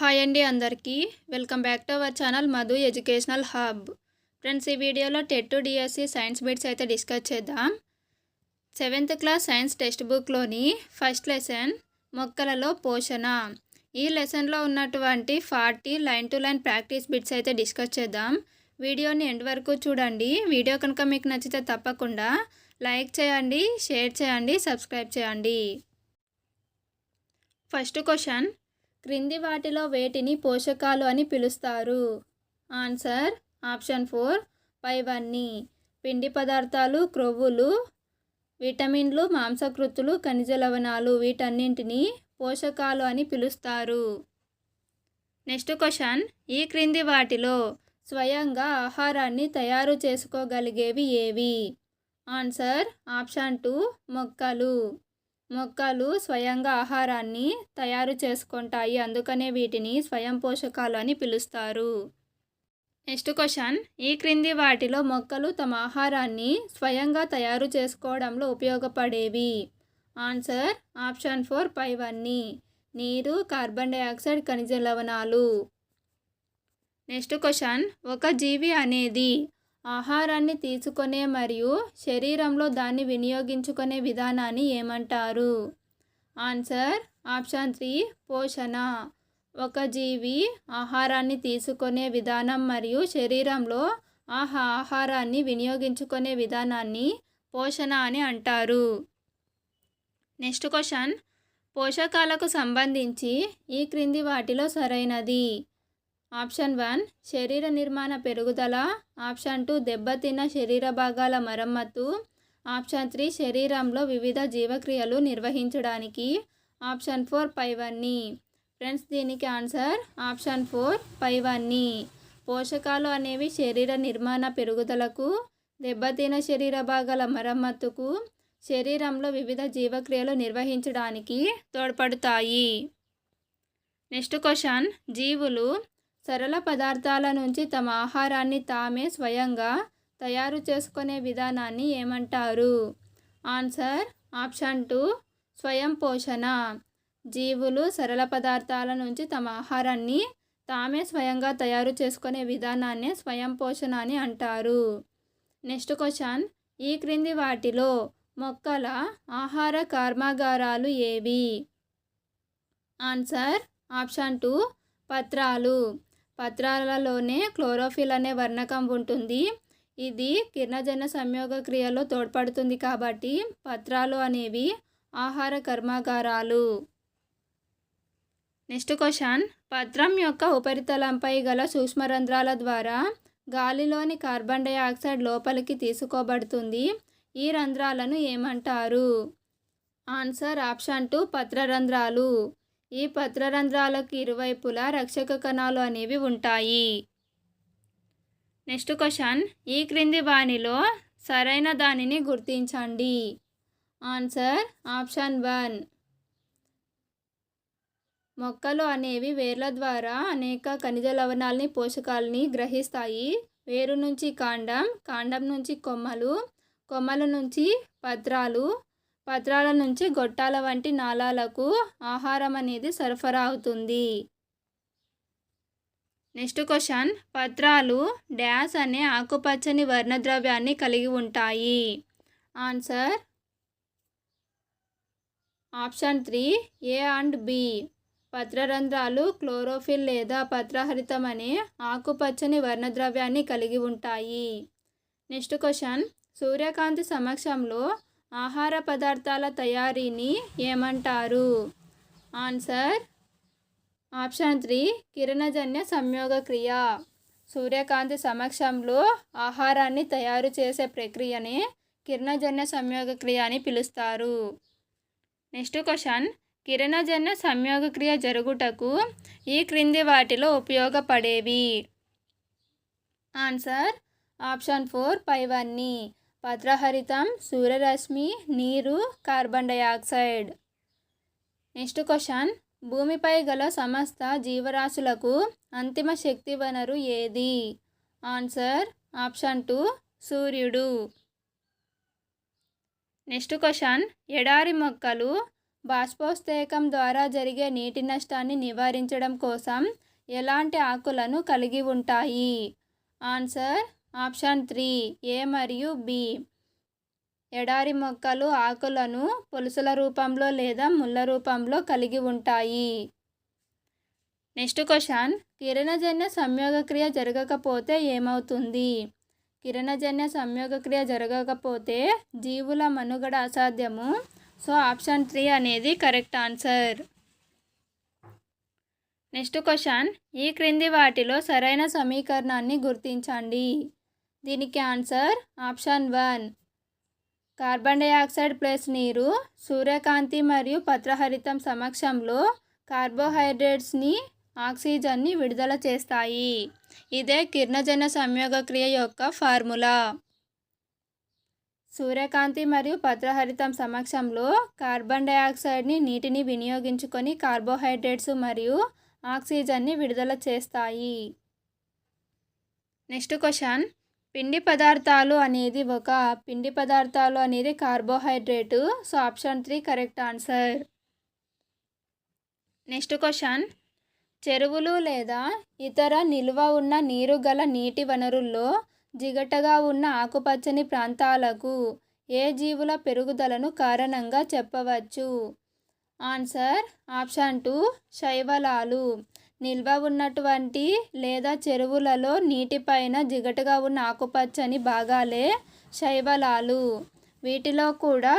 Hi అండి అందరికీ. Welcome back to our channel Madhu Educational Hub. Friends ఈ వీడియోలో టెట్ డిఎస్సి సైన్స్ బిట్స్ అయితే డిస్కస్ చేద్దాం. సెవెంత్ క్లాస్ సైన్స్ టెక్స్ట్ బుక్లోని ఫస్ట్ లెసన్ మొక్కలలో పోషణ. ఈ లెసన్లో ఉన్నటువంటి forty line to line practice bits అయితే డిస్కస్ చేద్దాం. వీడియోని ఎండ్ వరకు చూడండి. వీడియో కనుక మీకు నచ్చితే తప్పకుండా లైక్ చేయండి షేర్ చేయండి సబ్స్క్రైబ్ చేయండి. First question. క్రింది వాటిలో వేటిని పోషకాలు అని పిలుస్తారు? ఆన్సర్ ఆప్షన్ ఫోర్ పైవన్నీ. పిండి పదార్థాలు క్రొవ్వులు విటమిన్లు మాంసకృతులు ఖనిజ లవణాలు వీటన్నింటినీ పోషకాలు అని పిలుస్తారు. నెక్స్ట్ క్వశ్చన్ ఈ క్రింది వాటిలో స్వయంగా ఆహారాన్ని తయారు చేసుకోగలిగేవి ఏవి? ఆన్సర్ ఆప్షన్ టూ మొక్కలు. మొక్కలు స్వయంగా ఆహారాన్ని తయారు చేసుకుంటాయి. అందుకనే వీటిని స్వయం పోషకాలు అని పిలుస్తారు. Next question. ఈ క్రింది వాటిలో మొక్కలు తమ ఆహారాన్ని స్వయంగా తయారు చేసుకోవడంలో ఉపయోగపడేవి? ఆన్సర్. ఆప్షన్ ఫోర్ పైవన్నీ. నీరు కార్బన్ డైఆక్సైడ్ ఖనిజ లవణాలు. Next question. ఒక జీవి అనేది ఆహారాన్ని తీసుకునే మరియు శరీరంలో దాన్ని వినియోగించుకునే విధానాన్ని ఏమంటారు? ఆన్సర్ ఆప్షన్ త్రీ పోషణ. ఒక జీవి ఆహారాన్ని తీసుకునే విధానం మరియు శరీరంలో ఆహా ఆహారాన్ని వినియోగించుకునే విధానాన్ని పోషణ అని అంటారు. నెక్స్ట్ క్వశ్చన్ పోషకాలకు సంబంధించి ఈ క్రింది వాటిలో సరైనది. ఆప్షన్ వన్ శరీర నిర్మాణ పెరుగుదల. ఆప్షన్ టూ దెబ్బతిన్న శరీర భాగాల మరమ్మత్తు. ఆప్షన్ త్రీ శరీరంలో వివిధ జీవక్రియలు నిర్వహించడానికి. ఆప్షన్ ఫోర్ పైవన్నీ. ఫ్రెండ్స్ దీనికి ఆన్సర్ ఆప్షన్ ఫోర్ పైవన్నీ. పోషకాలు అనేవి శరీర నిర్మాణ పెరుగుదలకు దెబ్బతిన శరీర భాగాల మరమ్మత్తుకు శరీరంలో వివిధ జీవక్రియలు నిర్వహించడానికి తోడ్పడతాయి. నెక్స్ట్ క్వశ్చన్ జీవులు సరళ పదార్థాల నుంచి తమ ఆహారాన్ని తామే స్వయంగా తయారు చేసుకునే విధానాన్ని ఏమంటారు? ఆన్సర్ ఆప్షన్ టూ స్వయం పోషణ. జీవులు సరళ పదార్థాల నుంచి తమ ఆహారాన్ని తామే స్వయంగా తయారు చేసుకునే విధానాన్ని స్వయం పోషణ అని అంటారు. నెక్స్ట్ క్వశ్చన్ ఈ క్రింది వాటిలో మొక్కల ఆహార కర్మాగారాలు ఏవి? ఆన్సర్ ఆప్షన్ టూ పత్రాలు. పత్రాలలోనే క్లోరోఫిల్ అనే వర్ణకం ఉంటుంది. ఇది కిరణజన సంయోగ క్రియలో తోడ్పడుతుంది కాబట్టి పత్రాలు అనేవి ఆహార కర్మాగారాలు. Next question. పత్రం యొక్క ఉపరితలంపై గల సూక్ష్మరంధ్రాల ద్వారా గాలిలోని కార్బన్ డైఆక్సైడ్ లోపలికి తీసుకోబడుతుంది. ఈ రంధ్రాలను ఏమంటారు? ఆన్సర్ ఆప్షన్ టూ పత్రరంధ్రాలు. ఈ పత్రరంధ్రాలకు ఇరువైపులా రక్షక కణాలు అనేవి ఉంటాయి. Next question. ఈ క్రింది వాణిలో సరైన దానిని గుర్తించండి. Answer option one. మొక్కలు అనేవి వేర్ల ద్వారా అనేక ఖనిజ లవణాలని పోషకాలని గ్రహిస్తాయి. వేరు నుంచి కాండం కాండం నుంచి కొమ్మలు కొమ్మల నుంచి పత్రాలు పత్రాల నుంచి గొట్టాల వంటి నాళాలకు ఆహారం అనేది సరఫరా అవుతుంది నెక్స్ట్ క్వశ్చన్. పత్రాలు డ్యాష్ అనే ఆకుపచ్చని వర్ణద్రవ్యాన్ని కలిగి ఉంటాయి. Answer option three A and B. పత్రరంధ్రాలు chlorophyll లేదా పత్రహరితం అనే ఆకుపచ్చని వర్ణద్రవ్యాన్ని కలిగి ఉంటాయి. Next question. సూర్యకాంతి సమక్షంలో ఆహార పదార్థాల తయారీని ఏమంటారు? ఆన్సర్ ఆప్షన్ త్రీ కిరణజన్య సంయోగ క్రియ. సూర్యకాంతి సమక్షంలో ఆహారాన్ని తయారు చేసే ప్రక్రియని కిరణజన్య సంయోగ క్రియ అని పిలుస్తారు. నెక్స్ట్ క్వశ్చన్ కిరణజన్య సంయోగ క్రియ జరుగుటకు ఈ క్రింది వాటిలో ఉపయోగపడేవి? ఆన్సర్ ఆప్షన్ ఫోర్ పైవన్నీ పత్రహరితం సూర్యరశ్మి నీరు కార్బన్ డైఆక్సైడ్ నెక్స్ట్ క్వశ్చన్. భూమిపై గల సమస్త జీవరాశులకు అంతిమ శక్తి వనరు ఏది? ఆన్సర్. Option two. సూర్యుడు. Next question. ఎడారి మొక్కలు బాష్పోత్సేకం ద్వారా జరిగే నీటి నష్టాన్ని నివారించడం కోసం ఎలాంటి ఆకులను కలిగి ఉంటాయి? ఆన్సర్. ఆప్షన్ త్రీ ఏ మరియు బి. ఎడారి మొక్కలు ఆకులను పులుసుల రూపంలో లేదా ముళ్ళ రూపంలో కలిగి ఉంటాయి. నెక్స్ట్ క్వశ్చన్ కిరణజన్య సంయోగక్రియ జరగకపోతే ఏమవుతుంది? కిరణజన్య సంయోగక్రియ జరగకపోతే జీవుల మనుగడ అసాధ్యము? సో ఆప్షన్ త్రీ అనేది కరెక్ట్ ఆన్సర్. నెక్స్ట్ క్వశ్చన్ ఈ క్రింది వాటిలో సరైన సమీకరణాన్ని గుర్తించండి. దీనికి answer option one. Carbon dioxide plus నీరు సూర్యకాంతి మరియు పత్రహరితం సమక్షంలో కార్బోహైడ్రేట్స్ని ఆక్సిజన్ని విడుదల చేస్తాయి. ఇదే కిరణజన సంయోగక్రియ యొక్క ఫార్ములా. సూర్యకాంతి మరియు పత్రహరితం సమక్షంలో కార్బన్ డైఆక్సైడ్ని నీటిని వినియోగించుకొని కార్బోహైడ్రేట్స్ మరియు ఆక్సిజన్ని విడుదల చేస్తాయి. Next question. పిండి పదార్థాలు అనేది ఒక పిండి పదార్థాలు అనేది carbohydrate so option three correct answer next question చెరువులు లేదా ఇతర నిల్వ ఉన్న నీరు గల నీటి వనరుల్లో జిగటగా ఉన్న ఆకుపచ్చని ప్రాంతాలకు ఏ జీవుల పెరుగుదలను కారణంగా చెప్పవచ్చు? ఆన్సర్ ఆప్షన్ టూ శైవలాలు. నిల్వ ఉన్నటువంటి లేదా చెరువులలో నీటిపైన జిగటగా ఉన్న ఆకుపచ్చని భాగాలే శైవలాలు. వీటిలో కూడా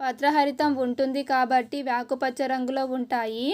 పత్రహరితం ఉంటుంది కాబట్టి ఇవి ఆకుపచ్చ రంగులో ఉంటాయి.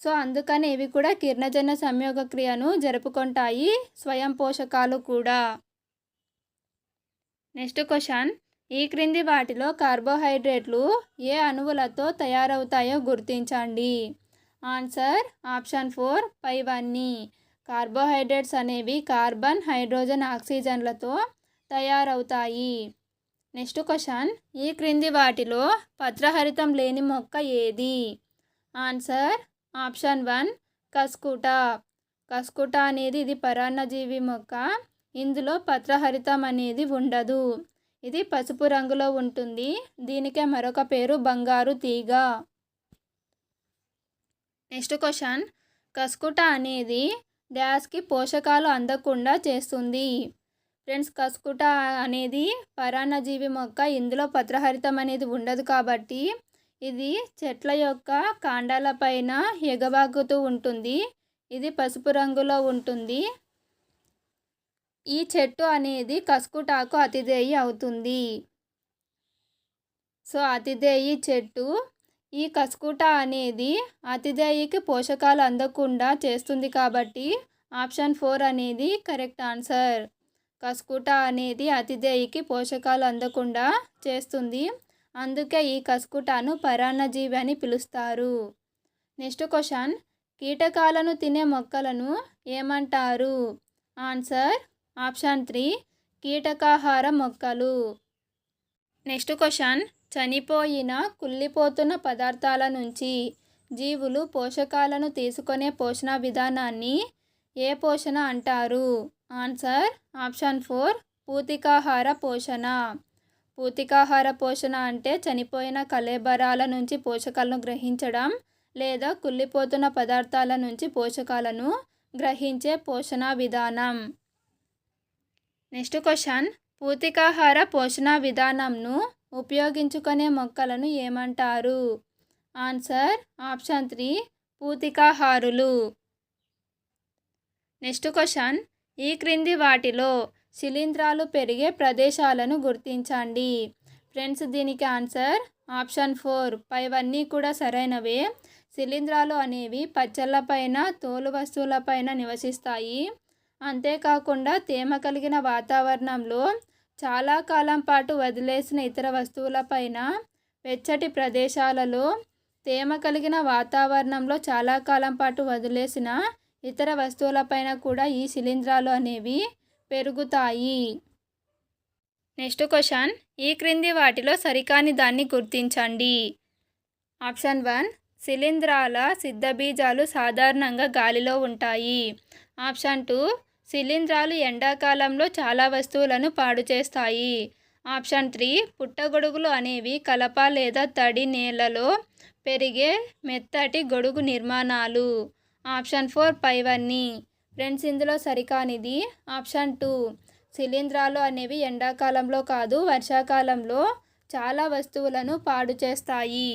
సో అందుకని ఇవి కూడా కిరణజన్య సంయోగ క్రియను జరుపుకుంటాయి స్వయం పోషకాలు కూడా. Next question. ఈ క్రింది వాటిలో కార్బోహైడ్రేట్లు ఏ అణువులతో తయారవుతాయో గుర్తించండి. ఆన్సర్ ఆప్షన్ ఫోర్ పైవన్నీ. కార్బోహైడ్రేట్స్ అనేవి కార్బన్ హైడ్రోజన్ ఆక్సిజన్లతో తయారవుతాయి. నెక్స్ట్ క్వశ్చన్ ఈ క్రింది వాటిలో పత్రహరితం లేని మొక్క ఏది? Answer option one cuscuta. Cuscuta అనేది ఇది పరాన్నజీవి మొక్క. ఇందులో పత్రహరితం అనేది ఉండదు. ఇది పసుపు రంగులో ఉంటుంది. దీనికే మరొక పేరు బంగారు తీగ. Next question. కస్కుట అనేది డ్యాస్కి పోషకాలు అందకుండా చేస్తుంది. ఫ్రెండ్స్ కస్కుట అనేది పరాన్నజీవి మొక్క ఇందులో పత్రహరితం అనేది ఉండదు కాబట్టి ఇది చెట్ల యొక్క కాండాలపైన ఎగబాకుతూ ఉంటుంది. ఇది పసుపు రంగులో ఉంటుంది. ఈ చెట్టు అనేది కసుకుటాకు అతిదేయి అవుతుంది. సో అతిథేయి చెట్టు ఈ కస్కుట అనేది అతిథేయికి పోషకాలు అందకుండా చేస్తుంది కాబట్టి ఆప్షన్ ఫోర్ అనేది కరెక్ట్ ఆన్సర్. కస్కుట అనేది అతిథేయికి పోషకాలు అందకుండా చేస్తుంది. అందుకే ఈ కస్కుటాను పరాన్నజీవి అని పిలుస్తారు. Next question. కీటకాలను తినే మొక్కలను ఏమంటారు? Answer option three. కీటకాహార మొక్కలు. Next question. చనిపోయిన కుళ్ళిపోతున్న పదార్థాల నుంచి జీవులు పోషకాలను తీసుకునే పోషణ విధానాన్ని ఏ పోషణ అంటారు? ఆన్సర్ ఆప్షన్ ఫోర్ పూతికాహార పోషణ. పూతికాహార పోషణ అంటే చనిపోయిన కలేబరాల నుంచి పోషకాలను గ్రహించడం లేదా కుళ్ళిపోతున్న పదార్థాల నుంచి పోషకాలను గ్రహించే పోషణ విధానం. నెక్స్ట్ క్వశ్చన్ పూతికాహార పోషణ విధానంను ఉపయోగించుకునే మొక్కలను ఏమంటారు? ఆన్సర్ ఆప్షన్ త్రీ పూతికాహారులు నెక్స్ట్ క్వశ్చన్ ఈ క్రింది వాటిలో శిలీంధ్రాలు పెరిగే ప్రదేశాలను గుర్తించండి. ఫ్రెండ్స్ దీనికి ఆన్సర్ ఆప్షన్ ఫోర్. పైవన్నీ కూడా సరైనవే. శిలీంధ్రాలు అనేవి పచ్చళ్ళపైన తోలు వస్తువులపైన నివసిస్తాయి. అంతేకాకుండా తేమ కలిగిన వాతావరణంలో చాలా కాలం పాటు వదిలేసిన ఇతర వస్తువులపైన వెచ్చటి ప్రదేశాలలో తేమ కలిగిన వాతావరణంలో చాలా కాలం పాటు వదిలేసిన ఇతర వస్తువులపైన కూడా ఈ శిలీంధ్రాలు అనేవి పెరుగుతాయి. Next question. ఈ క్రింది వాటిలో సరికాని దాన్ని గుర్తించండి. Option one. శిలీంధ్రాల సిద్ధబీజాలు సాధారణంగా గాలిలో ఉంటాయి. Option two. శిలీంధ్రాలు ఎండాకాలంలో చాలా వస్తువులను పాడు చేస్తాయి. ఆప్షన్ త్రీ పుట్టగొడుగులు అనేవి కలప లేదా తడి నేలలో పెరిగే మెత్తటి గొడుగు నిర్మాణాలు. ఆప్షన్ ఫోర్ పైవన్నీ. ఫ్రెండ్స్ ఇందులో సరికానిది. ఆప్షన్ టూ శిలీంధ్రాలు అనేవి ఎండాకాలంలో కాదు వర్షాకాలంలో చాలా వస్తువులను పాడు చేస్తాయి.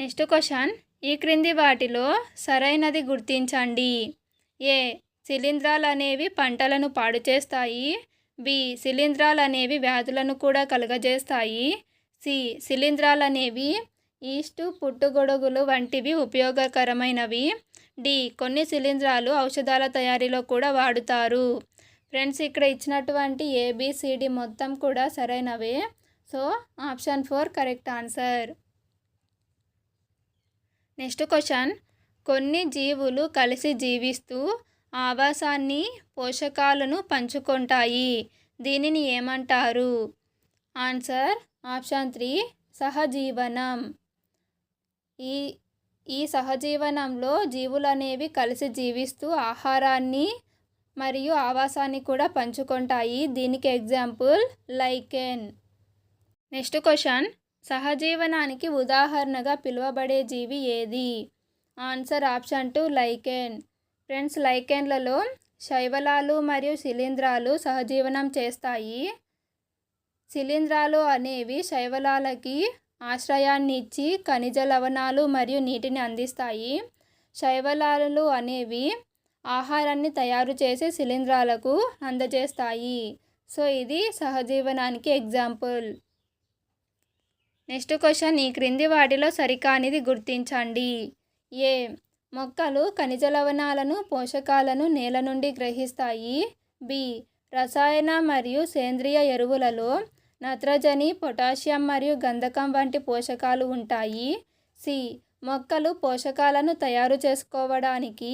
Next question. ఈ క్రింది వాటిలో సరైనది గుర్తించండి. ఏ శిలీంధ్రాలు అనేవి పంటలను పాడు చేస్తాయి. బి. శిలీంధ్రాలు అనేవి వ్యాధులను కూడా కలుగజేస్తాయి. సి. శిలీంధ్రాలు అనేవి ఈస్టు పుట్టుగొడుగులు వంటివి ఉపయోగకరమైనవి. డి. కొన్ని శిలీంధ్రాలు ఔషధాల తయారీలో కూడా వాడుతారు. ఫ్రెండ్స్ ఇక్కడ ఇచ్చినటువంటి ఏబిసిడి మొత్తం కూడా సరైనవే. So option four correct answer. Next question. కొన్ని జీవులు కలిసి జీవిస్తూ ఆవాసాన్ని పోషకాలను పంచుకుంటాయి. దీనిని ఏమంటారు? ఆన్సర్ ఆప్షన్ త్రీ సహజీవనం. ఈ ఈ సహజీవనంలో జీవులు అనేవి కలిసి జీవిస్తూ ఆహారాన్ని మరియు ఆవాసాన్ని కూడా పంచుకుంటాయి. దీనికి ఎగ్జాంపుల్ లైకెన్. నెక్స్ట్ క్వశ్చన్ సహజీవనానికి ఉదాహరణగా పిలువబడే జీవి ఏది? Answer option two lichen. Friends లైకెన్లలో శైవలాలు మరియు శిలీంధ్రాలు సహజీవనం చేస్తాయి. శిలీంధ్రాలు అనేవి శైవలాలకి ఆశ్రయాన్ని ఇచ్చి ఖనిజ లవణాలు మరియు నీటిని అందిస్తాయి. శైవలాలు అనేవి ఆహారాన్ని తయారు చేసే శిలీంధ్రాలకు అందజేస్తాయి. సో ఇది సహజీవనానికి ఎగ్జాంపుల్. నెక్స్ట్ క్వశ్చన్ ఈ క్రింది వాటిలో సరికానిది గుర్తించండి. ఏ. మొక్కలు ఖనిజ లవణాలను పోషకాలను నేల నుండి గ్రహిస్తాయి. బి. రసాయన మరియు సేంద్రియ ఎరువులలో నత్రజని పొటాషియం మరియు గంధకం వంటి పోషకాలు ఉంటాయి. సి. మొక్కలు పోషకాలను తయారు చేసుకోవడానికి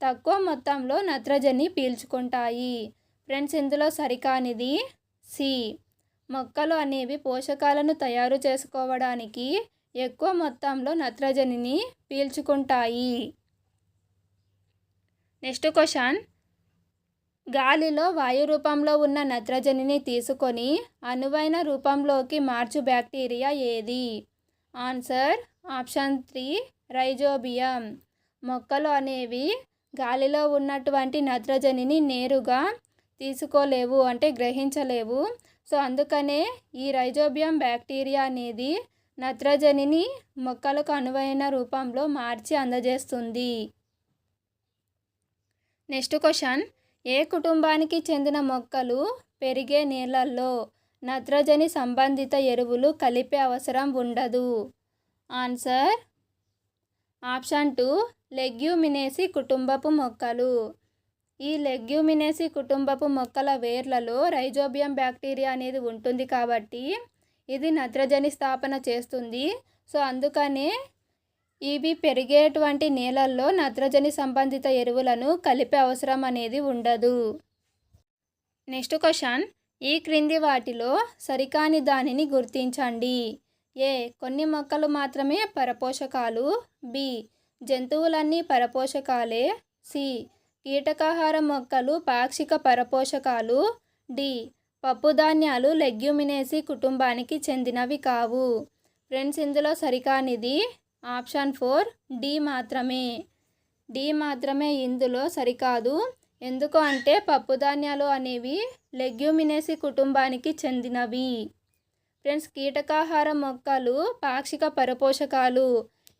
తక్కువ మొత్తంలో నత్రజని పీల్చుకుంటాయి. ఫ్రెండ్స్ ఇందులో సరికానిది. సి. మొక్కలు అనేవి పోషకాలను తయారు చేసుకోవడానికి ఎక్కువ మొత్తంలో నత్రజనిని పీల్చుకుంటాయి. Next question. గాలిలో వాయు రూపంలో ఉన్న నత్రజనిని తీసుకొని అనువైన రూపంలోకి మార్చు బ్యాక్టీరియా ఏది? Answer option three rhizobium. మొక్కలు అనేవి గాలిలో ఉన్నటువంటి నత్రజనిని నేరుగా తీసుకోలేవు అంటే గ్రహించలేవు. సో అందుకనే ఈ రైజోబియం బ్యాక్టీరియా అనేది నత్రజనిని మొక్కలకు అనువైన రూపంలో మార్చి అందజేస్తుంది. Next question. ఏ కుటుంబానికి చెందిన మొక్కలు పెరిగే నీళ్ళల్లో నత్రజని సంబంధిత ఎరువులు కలిపే అవసరం ఉండదు? ఆన్సర్. Option two. లెగ్యూమినేసి కుటుంబపు మొక్కలు. ఈ లెగ్యూమినేసి కుటుంబపు మొక్కల వేర్లలో రైజోబియం బ్యాక్టీరియా అనేది ఉంటుంది కాబట్టి ఇది నత్రజని స్థాపన చేస్తుంది. సో అందుకనే ఇవి పెరిగేటువంటి నేలల్లో నత్రజని సంబంధిత ఎరువులను కలిపే అవసరం అనేది ఉండదు. Next question. ఈ క్రింది వాటిలో సరికాని దానిని గుర్తించండి. ఏ. కొన్ని మొక్కలు మాత్రమే పరపోషకాలు. బి. జంతువులన్నీ పరపోషకాలే. సి. కీటకాహార మొక్కలు పాక్షిక పరపోషకాలు. డి. పప్పుధాన్యాలు లెగ్యూమినేసి కుటుంబానికి చెందినవి కావు. ఫ్రెండ్స్ ఇందులో సరికానిది ఆప్షన్ ఫోర్ డి మాత్రమే. డి మాత్రమే ఇందులో సరికాదు. ఎందుకు అంటే పప్పుధాన్యాలు అనేవి లెగ్యూమినేసి కుటుంబానికి చెందినవి. ఫ్రెండ్స్ కీటకాహార మొక్కలు పాక్షిక పరపోషకాలు.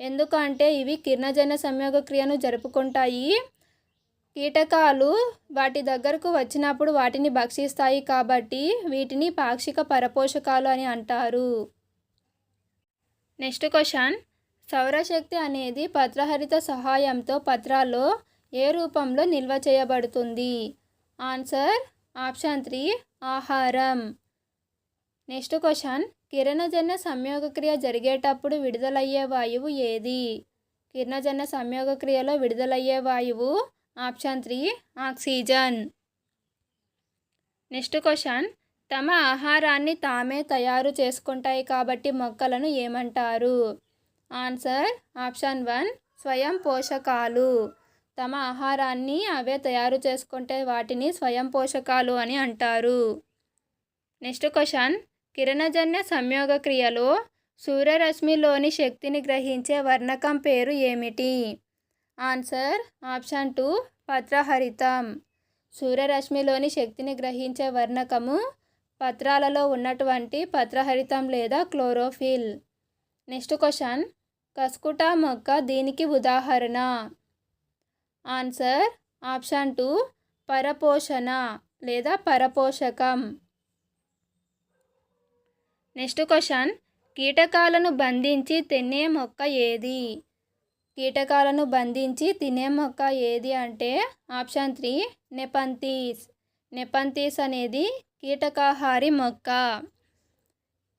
ఎందుకంటే ఇవి కిరణజన సంయోగ క్రియను జరుపుకుంటాయి. కీటకాలు వాటి దగ్గరకు వచ్చినప్పుడు వాటిని భక్షిస్తాయి కాబట్టి వీటిని పాక్షిక పరపోషకాలు అని అంటారు. Next question. సౌరశక్తి అనేది పత్రహరిత సహాయంతో పత్రాల్లో ఏ రూపంలో నిల్వ చేయబడుతుంది? ఆన్సర్ ఆప్షన్ త్రీ ఆహారం. Next question. కిరణజన్య సంయోగక్రియ జరిగేటప్పుడు విడుదలయ్యే వాయువు ఏది? కిరణజన్య సంయోగక్రియలో విడుదలయ్యే వాయువు option three oxygen. Next question. తమ ఆహారాన్ని తామే తయారు చేసుకుంటాయి కాబట్టి మొక్కలను ఏమంటారు? ఆన్సర్ ఆప్షన్ వన్ స్వయం పోషకాలు. తమ ఆహారాన్ని అవే తయారు చేసుకుంటే వాటిని స్వయం పోషకాలు అని అంటారు. Next question. కిరణజన్య సంయోగ క్రియలో సూర్యరశ్మిలోని శక్తిని గ్రహించే వర్ణకం పేరు ఏమిటి? ఆన్సర్ ఆప్షన్ టూ పత్రహరితం. సూర్యరశ్మిలోని శక్తిని గ్రహించే వర్ణకము పత్రాలలో ఉన్నటువంటి పత్రహరితం లేదా క్లోరోఫిల్. నెక్స్ట్ క్వశ్చన్ కస్కుటా మొక్క దీనికి ఉదాహరణ? ఆన్సర్ ఆప్షన్ టూ పరపోషణ లేదా పరపోషకం. నెక్స్ట్ క్వశ్చన్ కీటకాలను బంధించి తినే మొక్క ఏది? కీటకాలను బంధించి తినే మొక్క ఏది అంటే ఆప్షన్ త్రీ నెపంతీస్. నెపంతీస్ అనేది కీటకాహారి మొక్క.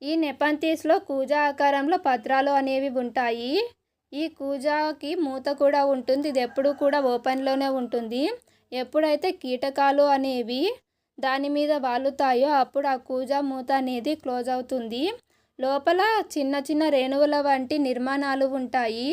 ఈ నెపంతీస్లో కూజా ఆకారంలో పత్రాలు అనేవి ఉంటాయి. ఈ కూజాకి మూత కూడా ఉంటుంది. ఇది ఎప్పుడు కూడా ఓపెన్లోనే ఉంటుంది. ఎప్పుడైతే కీటకాలు అనేవి దాని మీద వాలుతాయో అప్పుడు ఆ కూజా మూత అనేది క్లోజ్ అవుతుంది. లోపల చిన్న చిన్న రేణువుల వంటి నిర్మాణాలు ఉంటాయి.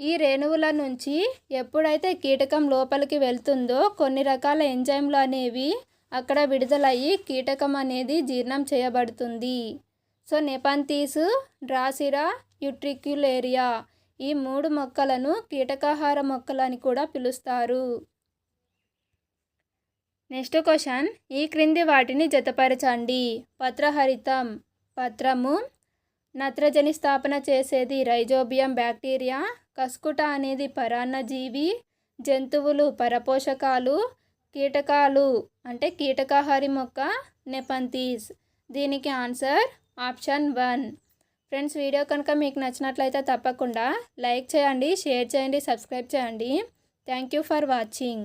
ఈ రేణువుల నుంచి ఎప్పుడైతే కీటకం లోపలికి వెళ్తుందో కొన్ని రకాల ఎంజైమ్లు అనేవి అక్కడ విడుదలయ్యి కీటకం అనేది జీర్ణం చేయబడుతుంది. సో నెపంతీస్ డ్రాసిరా యుట్రిక్యులేరియా ఈ మూడు మొక్కలను కీటకాహార మొక్కలని కూడా పిలుస్తారు. Next question. ఈ క్రింది వాటిని జతపరచండి. పత్రహరితం పత్రము నత్రజని స్థాపన చేసేది రైజోబియం బ్యాక్టీరియా. కస్కుట అనేది పరాన్నజీవి జంతువులు పరపోషకాలు కీటకాలు అంటే కీటకాహారి మొక్క నెపంతీస్. దీనికి answer option one. Friends video కనుక మీకు నచ్చినట్లయితే తప్పకుండా లైక్ చేయండి షేర్ చేయండి సబ్స్క్రైబ్ చేయండి. Thank you for watching.